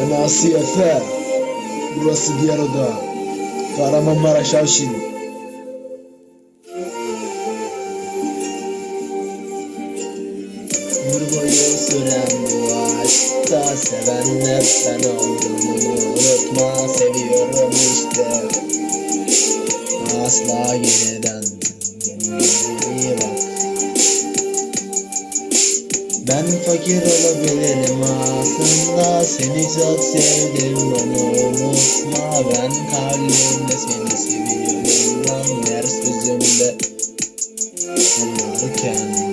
Ben Asi Efe. Burası diğer oda. Kahramanmaraş Avşin. Ömür boyu süren bu aşkta Seven hep ben olduğumu unutma Seviyorum işte Asla iyi Ben fakir olabilirim aslında. Seni çok sevdim onu unutma. Ben kalbimde seni seviyorum. Lan Her sözümde sen varken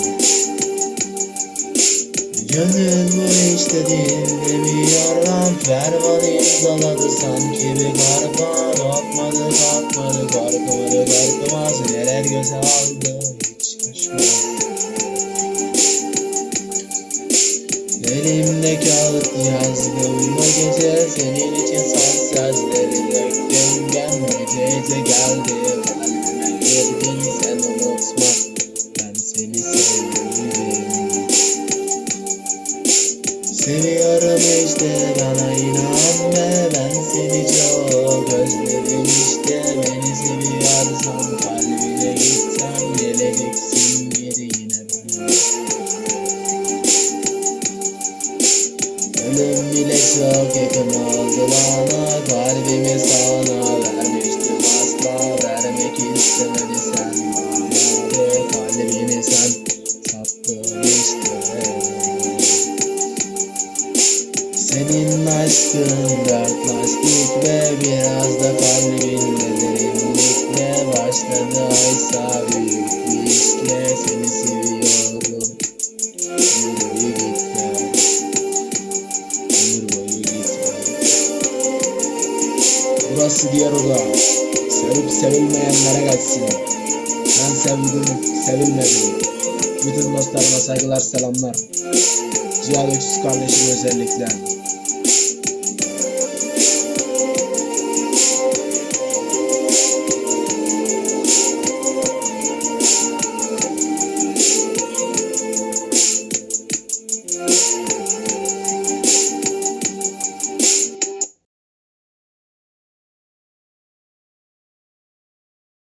Gönül bu işte dinlemiyorum Ferman imzaladı sanki bir karma Korkmadı korkmadı korkmadı korkmaz Neler göze aldı hiç şaşmaz Elimde kağıt yazdım bu gece Senin için son sözleri döktüm. Ben gece gece geldi kalbime girdin Sen unutma. Ben seni sevdim. Seviyorum işte bana inan ve ben seni çok Ölüm bile çok yakın oldu bana Kalbimi sana vermiştim. Asla Vermek istemedi sen. Bana Kalbini sen. Sattın işte. Senin aşkın dört lastik ve biraz da kalbinle derinlikle başladı oysa büyük bir işle seni seviyorum Burası diğer oda. Sevip sevilmeyenlere kaçsın. Ben sevdim, sevilmedim. Bütün dostlarıma saygılar, selamlar. Cihan Öksüz kardeşim özellikle.